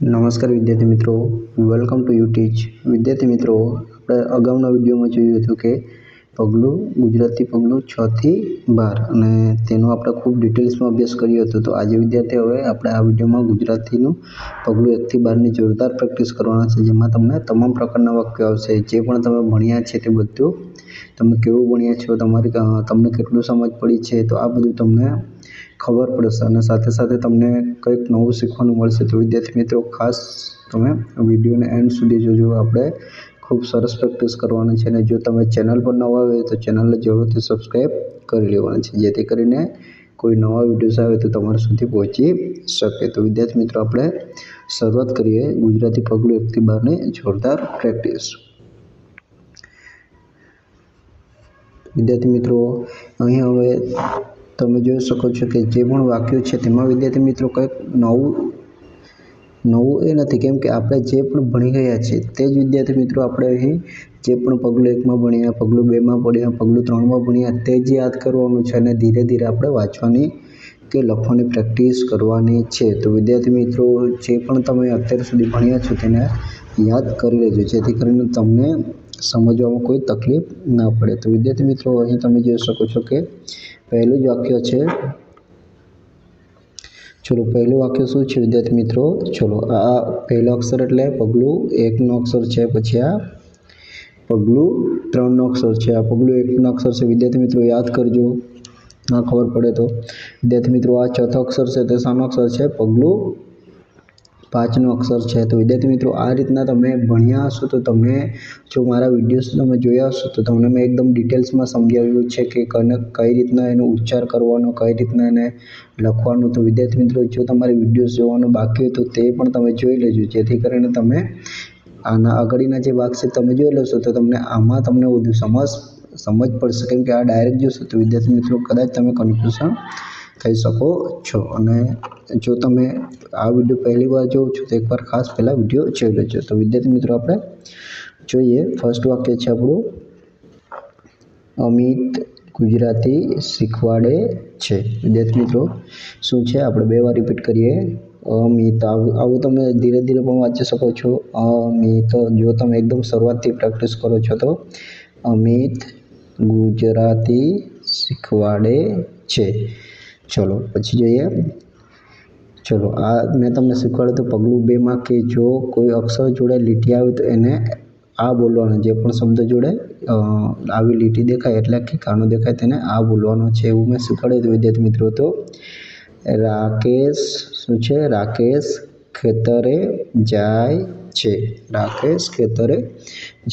નમસ્કાર વિદ્યાર્થી મિત્રો. વેલકમ ટુ યુ ટીચ વિદ્યાર્થી મિત્રો, આપણે અગાઉના વિડીયોમાં જોયું હતું કે પગલું, ગુજરાતી પગલું છ થી બાર. અને તેનો આપણે ખૂબ ડિટેલ્સમાં અભ્યાસ કર્યો હતો. તો આજે વિદ્યાર્થી, હવે આપણે આ વિડીયોમાં ગુજરાતીનું પગલું એકથી બારની જોરદાર પ્રેક્ટિસ કરવાના છે. જેમાં તમને તમામ પ્રકારના વાક્યો આવશે. જે પણ તમે ભણ્યા છે તે બધું તમે કેવું ભણ્યા છો, તમારી તમને કેટલું સમજ પડી છે, તો આ બધું તમને ખબર પડશે અને સાથે સાથે તમને કંઈક નવું શીખવાનું મળશે. તો વિદ્યાર્થી મિત્રો, ખાસ તમે વિડીયોને એન્ડ સુધી જોજો. આપણે ખૂબ સરસ પ્રેક્ટિસ કરવાની છે અને જો તમે ચેનલ પર નવા આવે તો ચેનલને જરૂરથી સબસ્ક્રાઈબ કરી લેવાની છે. જેથી કરીને કોઈ નવા વિડીયોઝ આવે તો તમારા સુધી પહોંચી શકે. તો વિદ્યાર્થી મિત્રો, આપણે શરૂઆત કરીએ ગુજરાતી પગલું એકથી બારની જોરદાર પ્રેક્ટિસ. વિદ્યાર્થી મિત્રો અહીં હવે તમે જોઈ શકો છો કે જે પણ વાક્યો છે તેમાં વિદ્યાર્થી મિત્રો કંઈક નવું નવું એ નથી. કેમ કે આપણે જે પણ ભણી ગયા છે તે જ વિદ્યાર્થી મિત્રો આપણે અહીં જે પણ પગલું એકમાં ભણ્યા, પગલું બેમાં ભણ્યા પગલું ત્રણમાં ભણ્યા તે જ યાદ કરવાનું છે અને ધીરે ધીરે આપણે વાંચવાની કે લખવાની પ્રેક્ટિસ કરવાની છે. તો વિદ્યાર્થી મિત્રો, જે પણ તમે અત્યાર સુધી ભણ્યા છો તેને યાદ કરી લેજો. જેથી કરીને તમને સમજવામાં કોઈ તકલીફ ન પડે. તો વિદ્યાર્થી મિત્રો, અહીં તમે જોઈ શકો છો કે પહેલું જ વાક્ય છે, ચલો પહેલું વાક્ય શું છે વિદ્યાર્થી મિત્રો? ચલો, આ પહેલો અક્ષર એટલે પગલું એકનો અક્ષર છે, પછી આ પગલું ત્રણનો અક્ષર છે. આ પગલું એકનો અક્ષર છે. વિદ્યાર્થી મિત્રો, યાદ કરજો, ના ખબર પડે તો. વિદ્યાર્થી મિત્રો, આ ચોથો અક્ષર છે, તે શાનો અક્ષર છે, પગલું પાંચનો અક્ષર છે. તો વિદ્યાર્થી મિત્રો, આ રીતના તમે ભણ્યા હશો તો તમે, જો મારા વિડીયોઝ તમે જોયા હશો તો તમને મેં એકદમ ડિટેલ્સમાં સમજાવ્યું છે કે કને કઈ રીતના એનો ઉચ્ચાર કરવાનો, કઈ રીતના એને લખવાનું. તો વિદ્યાર્થી મિત્રો, જો તમારે વિડીયોઝ જોવાનું બાકી હોય તો તે પણ તમે જોઈ લેજો. જેથી કરીને તમે આના આગળના જે ભાગ છે તમે જોઈ લેશો તો તમને આમાં તમને વધુ સમજ સમજ પડશે. કેમ કે આ ડાયરેક્ટ જોશો તો વિદ્યાર્થી મિત્રો, કદાચ તમે કન્ફ્યુઝન થઈ શકો છો. અને જો તમે આ વીડિયો પહેલી વાર જોવો છો તો એકવાર ખાસ પહેલાં વીડિયો જોઈ લેજો. તો વિદ્યાર્થી મિત્રો, આપણે જોઈએ ફર્સ્ટ વાક્ય છે આપણું. અમિત ગુજરાતી શીખવાડે છે. વિદ્યાર્થી મિત્રો, શું છે? આપણે બે વાર રિપીટ કરીએ. અમિત, આવું તમે ધીરે ધીરે પણ વાંચી શકો છો. અમિત, જો તમે એકદમ શરૂઆતથી પ્રેક્ટિસ કરો છો તો. અમિત ગુજરાતી શીખવાડે છે. ચલો, પછી જોઈએ. ચલો, આ મેં તમને શીખવાડ્યું તો પગલું બેમાં કે જો કોઈ અક્ષર જોડે લીટી આવે તો એને આ બોલવાનો જે પણ શબ્દ જોડે આવી લીટી દેખાય, એટલે કે કાનો દેખાય તેને આ બોલવાનો છે એવું મેં શીખવાડ્યું હતું, વિદ્યાર્થી મિત્રો. તો રાકેશ, શું છે? રાકેશ ખેતરે જાય છે. રાકેશ ખેતરે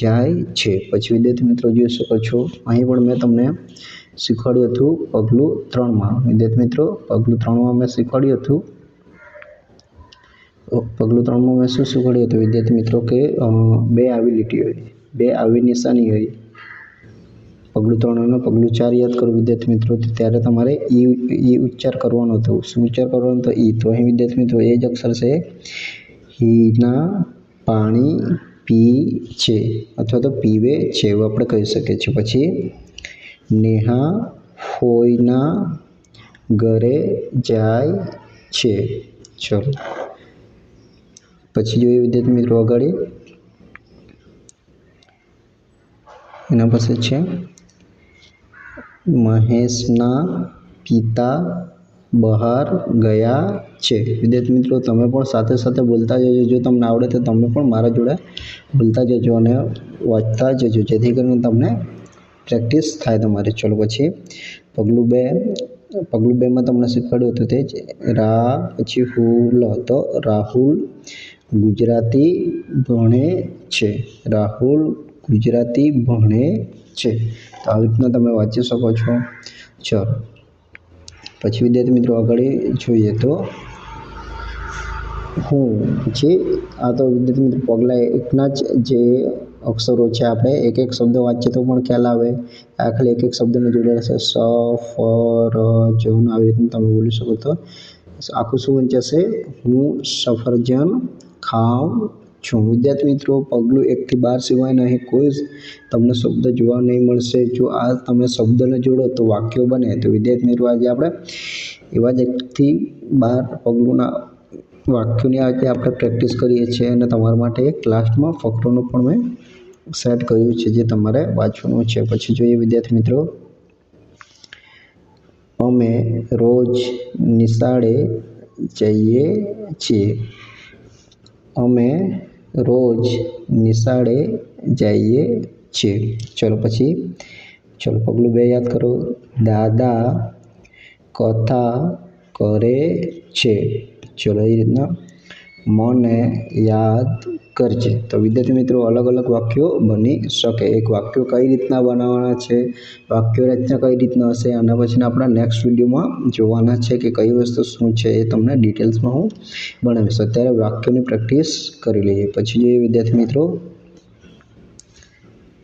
જાય છે. પછી વિદ્યાર્થી મિત્રો જોઈ શકો છો, અહીં પણ મેં તમને શીખવાડ્યું હતું પગલું ત્રણમાં. વિદ્યાર્થી મિત્રો, પગલું ત્રણમાં મેં શીખવાડ્યું હતું. પગલું ત્રણમાં મેં શું શીખવાડ્યું હતું? વિદ્યાર્થી મિત્રો કે બે આવી લીટી હોય. બે આવી નિશાની હોય. પગલું ત્રણ અને પગલું ચાર યાદ કરો વિદ્યાર્થી મિત્રો ત્યારે તમારે ઈ ઈ ઉચ્ચાર કરવાનો હતો. શું ઉચ્ચાર કરવાનો હતો ઈ. તો અહીં વિદ્યાર્થી મિત્રો એ જ અક્ષર છે, હીના પાણી પી છે અથવા તો પીવે છે એવું આપણે કહી શકીએ છીએ. પછી નેહા ફોઈના ઘરે જાય છે. ચલો. પછી જોઈએ વિદ્યાર્થી મિત્રો આગળ. એના પછી છે. મહેશના પિતા બહાર ગયા છે. વિદ્યાર્થી મિત્રો, તમે પણ સાથે સાથે બોલતા જજો. જો તમને આવડે તો તમે પણ મારા જોડે બોલતા જજો અને વાંચતા જજો. જેથી કરીને તમને પ્રેક્ટિસ થાય તમારે. ચલો પછી પગલું બે, પગલું બેમાં તમને શીખવાડ્યું હતું તે જ. રા, પછી હુલ તો રાહુલ ગુજરાતી ભણે છે. રાહુલ ગુજરાતી ભણે છે. તો આવી રીતના તમે વાંચી શકો છો. ચલો. પછી વિદ્યાર્થી મિત્રો આગળ જોઈએ તો હું પછી આ તો વિદ્યાર્થી મિત્રો પગલાં એકના જ જે અક્ષરો છે આપણે, એક એક શબ્દ વાંચીએ તો પણ ખ્યાલ આવે. આ ખાલી એક એક શબ્દને જોડેલા છે સ, ફ, ર જન આવી રીતનું તમે બોલી શકો તો. આખું શું વંચાશે? હું સફરજન ખાઉં છું વિદ્યાર્થી મિત્રો, પગલું એકથી બાર સિવાયના અહીં કોઈ તમને શબ્દ જોવા નહીં મળશે. જો આ તમે શબ્દને જોડો તો વાક્યો બને. તો વિદ્યાર્થી મિત્રો, આજે આપણે એવા જ એકથી બાર પગલુંના વાક્યોની આજે આપણે પ્રેક્ટિસ કરીએ છીએ અને તમારા માટે એક લાસ્ટમાં ફકરોનું પણ મેં સેટ કર્યું છે જે તમારે વાંચવાનું છે. પછી જોઈએ વિદ્યાર્થી મિત્રો, અમે રોજ નિશાળે જઈએ છીએ. અમે રોજ નિશાળે જઈએ છીએ. ચલો પછી, ચલો પગલું બે યાદ કરો. દાદા કથા કરે છે. ચલો એ રીતના. મને યાદ કરજે તો વિદ્યાર્થી મિત્રો, અલગ અલગ વાક્યો બની શકે. એક વાક્યો કઈ રીતના બનાવવાના છે, વાક્ય રચના કઈ રીતના હશે, આના પછી આપણા નેક્સ્ટ વિડીયોમાં જોવાના છે કે કઈ વસ્તુ શું છે એ તમને ડિટેલ્સમાં હું ભણાવીશ. અત્યારે વાક્યોની પ્રેક્ટિસ કરી લઈએ. પછી જોઈએ વિદ્યાર્થી મિત્રો.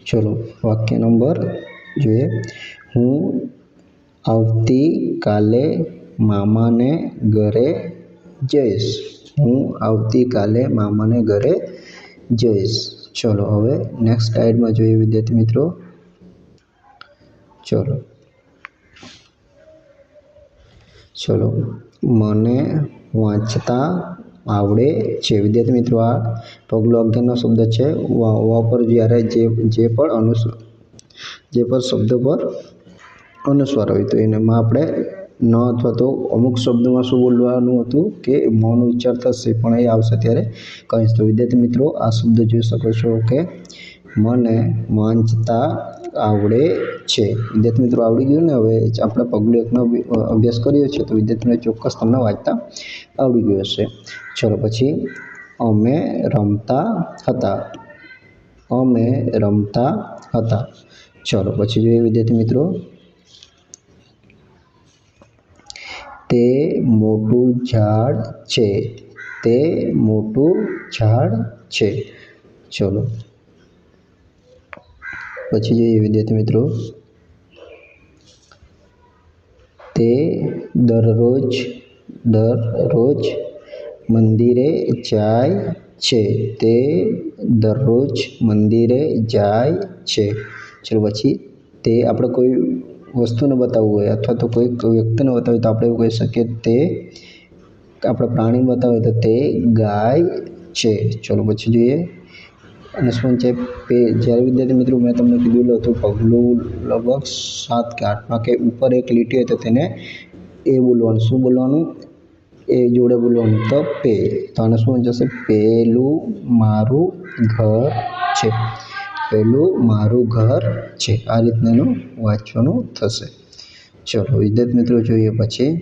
ચલો, વાક્ય નંબર જોઈએ. હું આવતીકાલે મામાને ઘરે જઈશ. હું આવતીકાલે મામાને ઘરે જઈશ. ચલો, હવે નેક્સ્ટ સ્લાઇડમાં જોઈએ વિદ્યાર્થી મિત્રો. ચલો. ચલો, મને વાંચતા આવડે છે. વિદ્યાર્થી મિત્રો, આ પગલું અગિયારનો શબ્દ છે. વા પર જ્યારે જે જે પણ અનુસ, જે પણ શબ્દ પર અનુસ્વાર હોય તો એનામાં આપણે ન અથવા તો અમુક શબ્દોમાં શું બોલવાનું હતું કે મૌનો ઉચ્ચાર થશે, પણ એ આવશે ત્યારે. કહીશ તો વિદ્યાર્થી મિત્રો, આ શબ્દ જોઈ શકો છો કે મને વાંચતા આવડે છે. વિદ્યાર્થી મિત્રો, આવડી ગયું ને? હવે આપણે પગલું એકનો અભ્યાસ કર્યો છે, તો વિદ્યાર્થીને ચોક્કસ તમને વાંચતા આવડી ગયું હશે. ચલો, પછી અમે રમતા હતા. અમે રમતા હતા. ચલો, પછી જોઈએ વિદ્યાર્થી મિત્રો. તે મોટું ઝાડ છે. તે મોટું ઝાડ છે. ચલો. પછી જોઈએ વિદ્યાર્થી મિત્રો. તે દરરોજ દરરોજ મંદિરે જાય છે. તે દરરોજ મંદિરે જાય છે. ચલો પછી તે આપણે કોઈ વસ્તુને બતાવવું હોય અથવા તો કોઈક વ્યક્તિને બતાવવું તો આપણે એવું કહી શકીએ તે આપણે પ્રાણી બતાવે તો તે ગાય છે. ચલો પછી જોઈએ. અને શું છે? પે, જ્યારે વિદ્યાર્થી મિત્રો મેં તમને કીધું હતું પગલું લગભગ સાત કે આઠમાં કે ઉપર એક લીટી હોય તો તેને એ બોલવાનું. શું બોલવાનું? એ જોડે બોલવાનું. તો પે. તો આને શું જશે? પેલું મારું ઘર છે. પેલું મારું ઘર છે. આ રીતના એનું વાંચવાનું થશે. ચલો, વિદ્યાર્થી મિત્રો, જોઈએ પછી.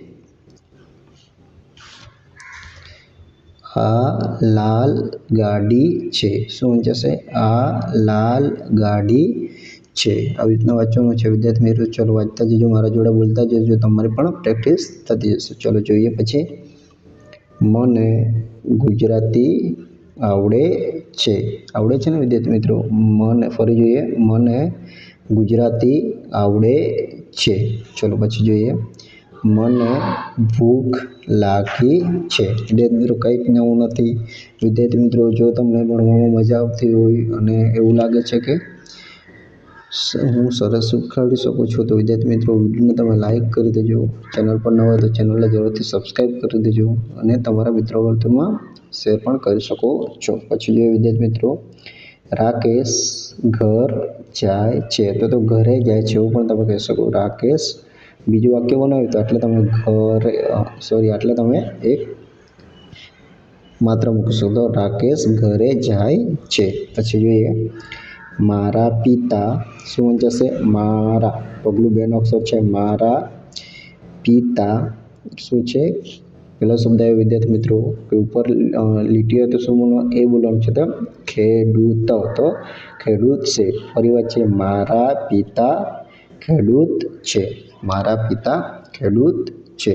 આ લાલ ગાડી છે. શું જશે? આ લાલ ગાડી છે. આવી રીતના વાંચવાનું છે. વિદ્યાર્થી મિત્રો, ચલો વાંચતા જજો. મારા જોડે બોલતા જજો. તમારી પણ પ્રેક્ટિસ થતી જશે ચલો, જોઈએ પછી. મને ગુજરાતી આવડે છે. આવડે છે ને વિદ્યાર્થી મિત્રો? મને ફરી જોઈએ. મને ગુજરાતી આવડે છે. ચલો પછી જોઈએ. મને ભૂખ લાગી છે. વિદ્યાર્થી મિત્રો કંઈક નવું નથી. વિદ્યાર્થી મિત્રો, જો તમને ભણવામાં મજા આવતી હોય અને એવું લાગે છે કે હું સરસ શીખવાડી શકું છું, તો વિદ્યાર્થી મિત્રો, વિડીયોને તમે લાઇક કરી દેજો. ચેનલ પર ન હોય તો ચેનલને જરૂરથી સબસ્ક્રાઈબ કરી દેજો. અને તમારા મિત્રો વર્તુળમાં શેર પણ કરી શકો છો. પછી જોઈએ વિદ્યાર્થી મિત્રો, રાકેશ ઘર જાય છે. તો તો ઘરે જાય છે એવું પણ તમે કહી શકો. રાકેશ, બીજું વાક્ય બનાવ્યું તો એટલે તમે ઘરે સોરી એટલે તમે એક માત્ર મૂકશો. તો રાકેશ ઘરે જાય છે. પછી જોઈએ, મારા પિતા શું જશે મારા. પગલું બેનો અક્ષર છે. મારા પિતા શું છે? પહેલો શબ્દ આવ્યો વિદ્યાર્થી મિત્રો કે ઉપર લીટી તો શું બોલવાનું એ બોલવાનું છે તો ખેડૂત તો ખેડૂત છે. ફરી વાત છે, મારા પિતા ખેડૂત છે. મારા પિતા ખેડૂત છે.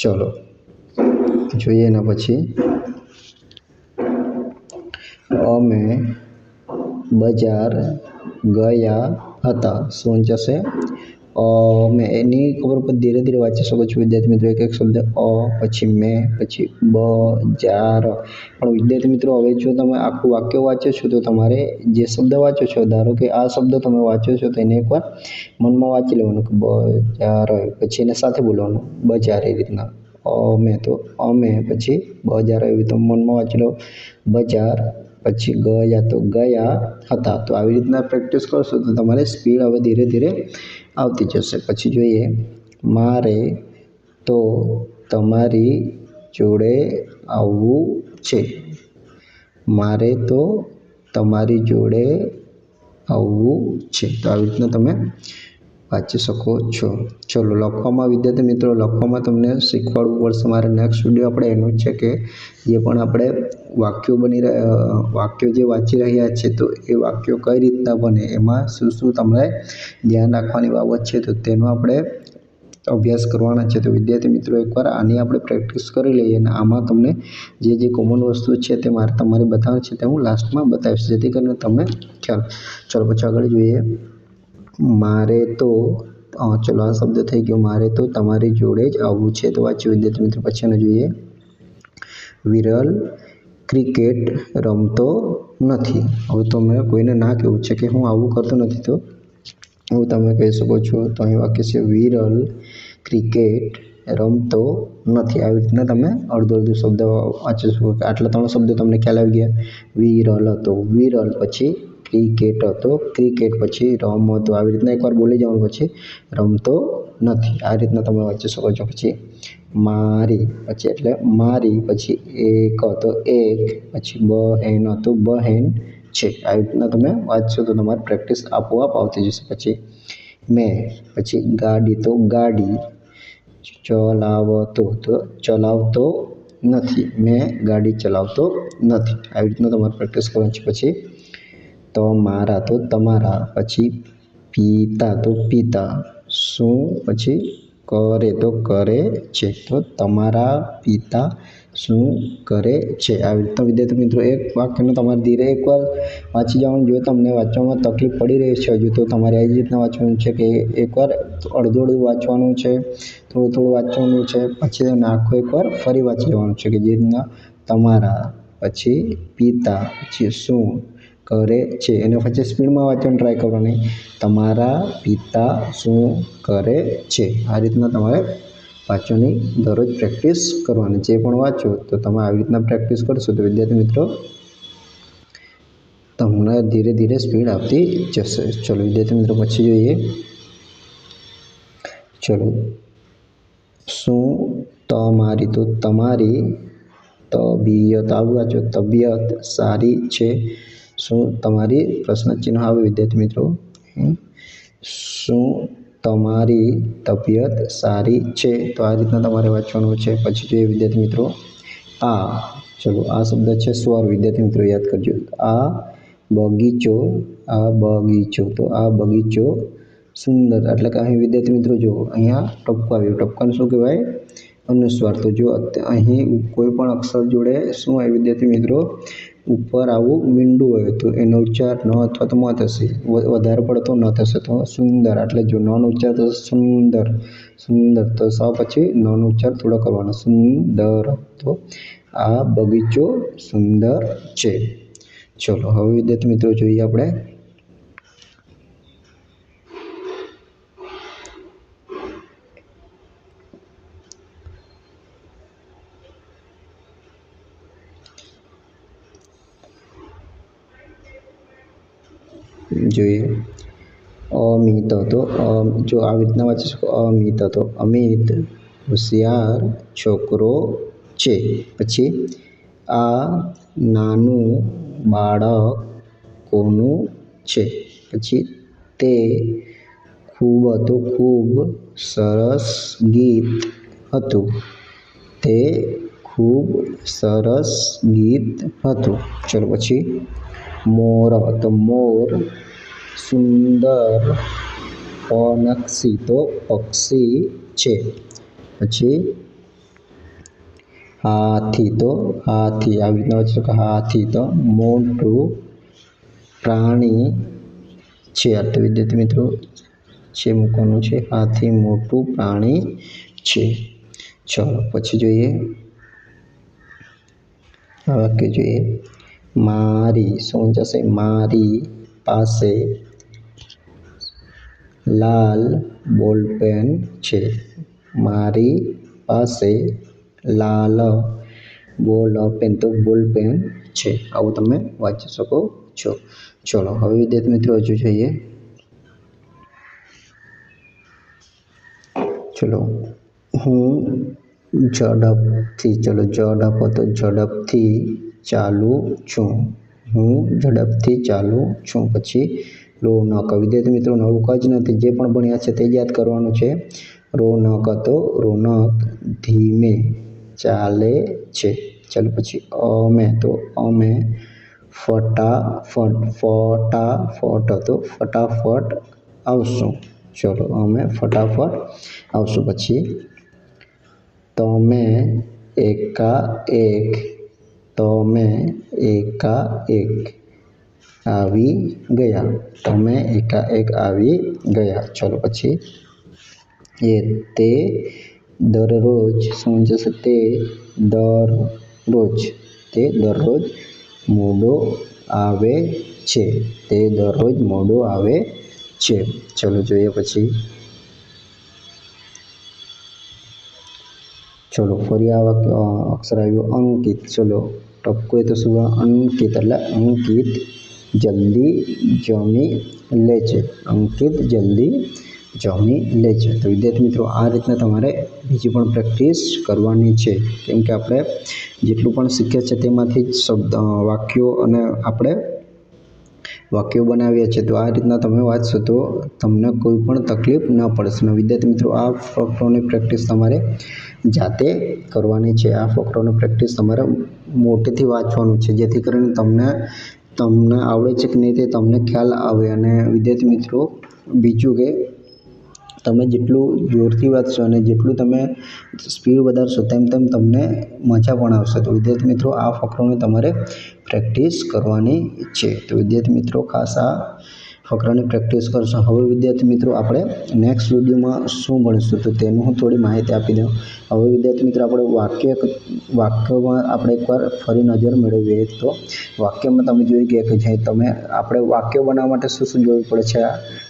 ચલો, જોઈએ એના પછી. અમે બજાર ગયા હતા. શું જશે? અમે એની ખબર પર ધીરે ધીરે વાંચી શકો છો. વિદ્યાર્થી મિત્રો એક એક શબ્દ, અ, પછી મેં, પછી બ, જાર. પણ વિદ્યાર્થી મિત્રો, હવે જો તમે આખું વાક્ય વાંચો છો, તો તમારે જે શબ્દ વાંચો છો, ધારો કે આ શબ્દ તમે વાંચો છો, તો એને એકવાર મનમાં વાંચી લેવાનું કે બ, જાર, પછી એને સાથે બોલવાનું. બજાર એ રીતના. અમે તો, અમે પછી બજાર આવ્યું તો મનમાં વાંચી લો બજાર પછી ગયા તો ગયા હતા. તો આવી રીતના પ્રેક્ટિસ કરશો તો તમારે સ્પીડ હવે ધીરે ધીરે આવતી જશે. પછી જોઈએ, મારે તો તમારી જોડે આવવું છે. મારે તો તમારી જોડે આવવું છે. તો આવી રીતના તમે વાંચી શકો છો. ચલો, લખવામાં વિદ્યાર્થી મિત્રો, લખવામાં તમને શીખવાડવું પડશે. મારે નેક્સ્ટ વીડિયો આપણે એનું છે કે, જે પણ આપણે વાક્યો બની વાક્યો જે વાંચી રહ્યા છે, તો એ વાક્યો કઈ રીતના બને, એમાં શું શું તમારે ધ્યાન રાખવાની બાબત છે, તો તેનો આપણે અભ્યાસ કરવાના છે. તો વિદ્યાર્થી મિત્રો, એકવાર આની આપણે પ્રેક્ટિસ કરી લઈએ અને આમાં તમને જે જે કોમન વસ્તુ છે, તે મારે તમારે બતાવવાની છે, તે હું લાસ્ટમાં બતાવીશ. જેથી કરીને તમને ખ્યાલ. ચાલો, પછી આગળ જોઈએ. મારે તો ચલો આ શબ્દ થઈ ગયો. મારે તો તમારી જોડે જ આવવું છે. તો વાંચ્યું વિદ્યાર્થી મિત્રો પછીને જોઈએ. વિરલ ક્રિકેટ રમતો નથી. હવે તો મેં કોઈને ના કહેવું છે કે હું આવું કરતો નથી તો. હું તમે કહી શકો છો, તો અહીં વાક્ય છે, વિરલ ક્રિકેટ રમતો નથી. આવી રીતના તમે અડધો અડધો શબ્દ વાંચી શકો. આટલા ત્રણ શબ્દો તમને ખ્યાલ આવી ગયા. વિરલ હતો. વિરલ પછી ક્રિકેટ હતો. ક્રિકેટ પછી રમતો આવી રીતના એકવાર બોલી જવાનું પછી રમતો નથી. આ રીતના તમે વાંચી શકો છો. પછી મારી, પછી એટલે મારી, પછી એક હતો એક, પછી બહેન હતો. બહેન છે. આવી રીતના તમે વાંચશો તો તમારી પ્રેક્ટિસ આપોઆપ આવતી જશે. પછી મેં, પછી ગાડી તો ગાડી. ચલાવતો તો ચલાવતો નથી. મેં ગાડી ચલાવતો નથી. આવી રીતના તમારે પ્રેક્ટિસ કરવાની છે. પછી તમારા તો તમારા, પછી પિતા તો પિતા. શું પછી કરે તો કરે છે, તો તમારા પિતા શું કરે છે? આવી રીતના વિદ્યાર્થી મિત્રો, એક વાક્યને તમારે ધીરે એકવાર વાંચી જવાનું. જો તમને વાંચવામાં તકલીફ પડી રહી છે હજુ તો તમારે આવી રીતના વાંચવાનું છે કે એકવાર અડધું અડધું વાંચવાનું છે, થોડું થોડું વાંચવાનું છે, પછી નાખો એકવાર ફરી વાંચી જવાનું છે કે જે રીતના તમારા, પછી પિતા, પછી શું કરે છે. એને પછી સ્પીડમાં વાંચવાનું ટ્રાય કરવાની તમારા પિતા શું કરે છે? આ રીતના તમારે વાંચવાની દરરોજ પ્રેક્ટિસ કરવાની. જે પણ વાંચો તો તમે આવી રીતના પ્રેક્ટિસ કરશો તો વિદ્યાર્થી મિત્રો તમને ધીરે ધીરે સ્પીડ આવતી જશે. ચલો વિદ્યાર્થી મિત્રો પછી જોઈએ. ચલો. શું તમારી તો તમારી તબિયત, આવું વાંચો. તબિયત સારી છે. શું તમારી પ્રશ્ન ચિહ્ન આવે, વિદ્યાર્થી મિત્રો? શું તમારી તબિયત સારી છે? તો આ રીતના તમારે વાંચવાનું છે. પછી જોઈએ વિદ્યાર્થી મિત્રો, આ, ચલો, આ શબ્દ છે સ્વર. વિદ્યાર્થી મિત્રો, યાદ કરજો. આ બગીચો આ બગીચો. તો આ બગીચો સુંદર. એટલે કે અહીં વિદ્યાર્થી મિત્રો, જો અહીંયા ટપકો આવ્યો. ટપકાને શું કહેવાય? અનુસ્વાર. તો જો અહીં કોઈ પણ અક્ષર જોડે શું આવે વિદ્યાર્થી મિત્રો? ઉપર આવું મીંડું હોય તો એનો ઉચ્ચાર ન અથવા તો ન થશે. વધારે પડતો ન થશે તો સુંદર. એટલે જો નોનો ઉચ્ચાર થશે સુંદર. સુંદર. તો સ પછી નોનો ઉચ્ચાર થોડો કરવાનો. સુંદર. તો આ બગીચો સુંદર છે. ચલો, હવે વિદ્યાર્થી મિત્રો જોઈએ આપણે જોઈએ. અમિત હતો. જો આવી રીતના વાંચી શકો અમિત હતો. અમિત હોશિયાર છોકરો છે. પછી આ નાનું બાળક કોનું છે? પછી તે ખૂબ હતું, ખૂબ સરસ ગીત હતું. તે ખૂબ સરસ ગીત હતું. ચલો પછી મોર તો મોર સુંદર પનક્ષી તો પક્ષી છે પછી હાથી તો હાથી આવી રીતના કે હાથી તો મોટું પ્રાણી છે તો વિદ્યાર્થી મિત્રો છે મૂકવાનું છે હાથી મોટું પ્રાણી છે ચલો પછી જોઈએ આ વાક્ય જોઈએ મારી શું જશે મારી પાસે લાલ બોલપેન છે મારી પાસે લાલ બોલ પેન તો બોલ પેન છે આવું તમે વાંચી શકો છો ચલો હવે વિદ્યાર્થી મિત્રો હજુ જોઈએ ચલો હું ઝડપથી ચલો ઝડપ તો ઝડપથી ચાલુ છું. હું ઝડપથી ચાલુ છું. પછી રોનક વિદ્યાર્થી મિત્રો, નવું કંઈ જ નથી. જે પણ ભણ્યા છે તે જ યાદ કરવાનું છે. રોનક તો રોનક ધીમે ચાલે છે. ચાલો પછી અમે તો અમે ફટાફટ ફટાફટ તો ફટાફટ આવશું. ચલો, અમે ફટાફટ આવશું. પછી તમે એકાએક તમે એકાએક આવી ગયા તમે એકાએક આવી ગયા ચલો પછી એ તે દરરોજ શું જશે તે દરરોજ તે દરરોજ મોડો આવે છે તે દરરોજ મોડો આવે છે ચલો જોઈએ પછી ચલો ફરી આ વાક્ય અ, અક્ષર આવ્યું અંકિત ચલો ટપકો એ તો શું અંકિત એટલે અંકિત જલ્દી જમી લે છે અંકિત જલ્દી જમી લે છે તો વિદ્યાર્થી મિત્રો આ રીતના તમારે બીજી પણ પ્રેક્ટિસ કરવાની છે કેમ કે આપણે જેટલું પણ શીખ્યા છે તેમાંથી જ શબ્દ વાક્યો અને આપણે વાક્યો બનાવ્યા છે, તો આ રીતના તમે વાંચશો તો તમને કોઈ પણ તકલીફ ન પડશે. અને વિદ્યાર્થી મિત્રો, આ ફકરોની પ્રેક્ટિસ તમારે જાતે કરવાની છે. આ ફકરોની પ્રેક્ટિસ તમારે મોટેથી વાંચવાનું છે, જેથી કરીને તમને તમને આવડે છે કે નહીં તે તમને ખ્યાલ આવે. અને વિદ્યાર્થી મિત્રો, બીજું કે તમે જેટલું જોરથી વાંચશો અને જેટલું તમે સ્પીડ વધારશો તેમ તેમ તમને મજા પણ આવશે. તો વિદ્યાર્થી મિત્રો, આ ફકરાને તમારે પ્રેક્ટિસ કરવાની છે. તો વિદ્યાર્થી મિત્રો, ખાસ આ ફકરાની પ્રેક્ટિસ કરશો. હવે વિદ્યાર્થી મિત્રો, આપણે નેક્સ્ટ વિડીયોમાં શું ભણીશું? તો તેનું હું થોડી માહિતી આપી દઉં. હવે વિદ્યાર્થી મિત્રો, આપણે વાક્ય વાક્યમાં આપણે એકવાર ફરી નજર મેળવીએ. તો વાક્યમાં તમે જોઈ ગયા કે જે તમે, આપણે વાક્ય બનાવવા માટે શું શું જોવું પડે છે?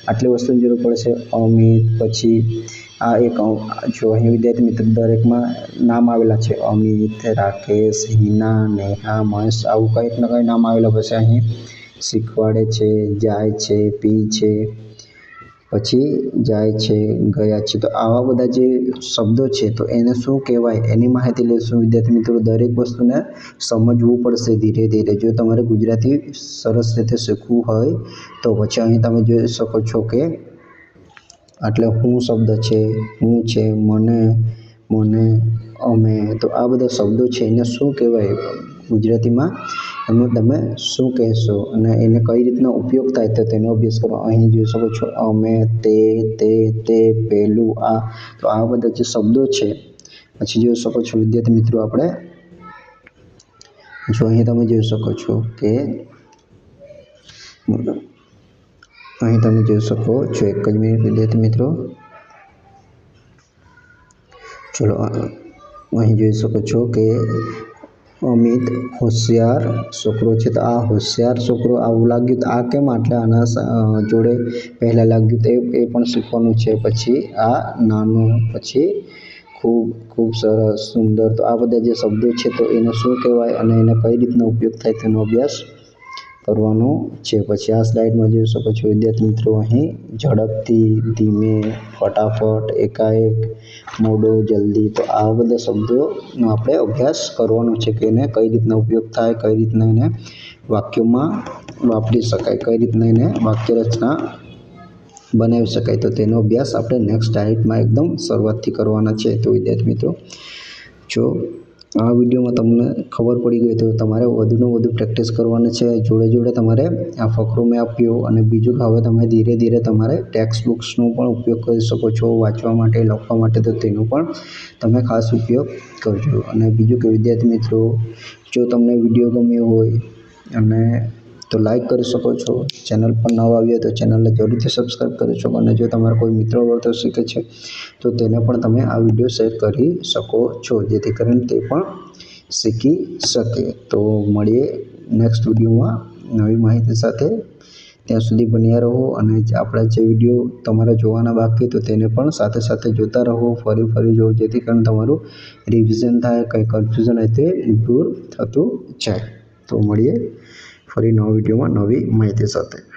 આટલી વસ્તુની જરૂર પડે છે. અમિત, પછી આ એક, જો અહીં વિદ્યાર્થી મિત્ર, દરેકમાં નામ આવેલા છે. અમિત, રાકેશ, હિના, નેહા, મહેશ, આવું કંઈક ને કંઈ નામ આવેલા પછી અહીં. શીખવાડે છે, જાય છે, પી છે. પછી જાય છે, ગયા છે. તો આવા બધા જે શબ્દો છે, તો એને શું કહેવાય? એની માહિતી લઈશું. વિદ્યાર્થી મિત્રો, દરેક વસ્તુને સમજવું પડશે ધીરે ધીરે. જો તમારે ગુજરાતી સરસ રીતે શીખવું હોય, તો પછી અહીં તમે જોઈ શકો છો કે એટલે હું શબ્દ છે, હું છે, મને મને, અમે. તો આ બધા શબ્દો છે, એને શું કહેવાય? ગુજરાતીમાં. એનું તમે શું કહેશો? અને એને કઈ રીતના ઉપયોગ થાય તો તેનો અભ્યાસ કરો? અહીં જોઈ શકો છો, અમે, તે તે તે, પેલું, આ. તો આ બધા જે શબ્દો છે, પછી જોઈ શકો છો, વિદ્યાર્થી મિત્રો, આપણે જો અહીં તમે જોઈ શકો છો કે, અહીં તમે જોઈ શકો છો, એક જ મિનિટ, વિદ્યાર્થી મિત્રો. ચલો, અહીં જોઈ શકો છો કે અમિત હોશિયાર છોકરો છે તો આ હોશિયાર છોકરો આવું લાગ્યું તો આ કેમ આટલે આના જોડે પહેલાં લાગ્યું તો એ પણ શીખવાનું છે. પછી આ નાનું, પછી ખૂબ ખૂબ સરસ, સુંદર. તો આ બધા જે શબ્દો છે તો એને શું કહેવાય અને એને કઈ રીતનો ઉપયોગ થાય તેનો અભ્યાસ કરવાનો છે. પછી આ સ્લાઇડમાં જોઈ શકો છો, વિદ્યાર્થી મિત્રો, અહીં ઝડપથી, ધીમે, ફટાફટ, એકાએક, મોડો, જલ્દી. તો આ બધા શબ્દોનો આપણે અભ્યાસ કરવાનો છે કે એને કઈ રીતના ઉપયોગ થાય, કઈ રીતના એને વાક્યોમાં વાપરી શકાય, કઈ રીતના એને વાક્ય રચના બનાવી શકાય. તો તેનો અભ્યાસ આપણે નેક્સ્ટ ડાયટમાં એકદમ શરૂઆતથી કરવાના છે. તો વિદ્યાર્થી મિત્રો, જો આ વિડીયોમાં તમને ખબર પડી ગઈ તો તમારે વધુને વધુ પ્રેક્ટિસ કરવાની છે. જોડે જોડે તમારે આ ફકરો મેં આપ્યો અને બીજું કે હવે તમે ધીરે ધીરે તમારે ટેક્સ્ટ બુક્સનો પણ ઉપયોગ કરી શકો છો, વાંચવા માટે, લખવા માટે, તો તેનો પણ તમે ખાસ ઉપયોગ કરજો. અને બીજું કે વિદ્યાર્થી મિત્રો, જો તમને વીડિયો ગમ્યો હોય અને તો લાઈક કરી શકો છો. ચેનલ પર નવા આવ્યા તો ચેનલને જરૂરથી સબસ્ક્રાઈબ કરી શકો અને જો તમારા કોઈ મિત્રો વર્તો શીખે છે, તો તેને પણ તમે આ વીડિયો શેર કરી શકો છો, જેથી કરીને તે પણ શીખી શકે. તો મળીએ નેક્સ્ટ વિડીયોમાં નવી માહિતી સાથે. ત્યાં સુધી બન્યા રહો અને આપણા જે વીડિયો તમારા જોવાના બાકી તો તેને પણ સાથે સાથે જોતા રહો, ફરી ફરી જુઓ જેથી કરીને તમારું રિવિઝન થાય, કંઈ કન્ફ્યુઝન હોય તે દૂર થતું જાય. તો મળીએ. ફરી નવા વિડીયોમાં નવી માહિતી સાથે.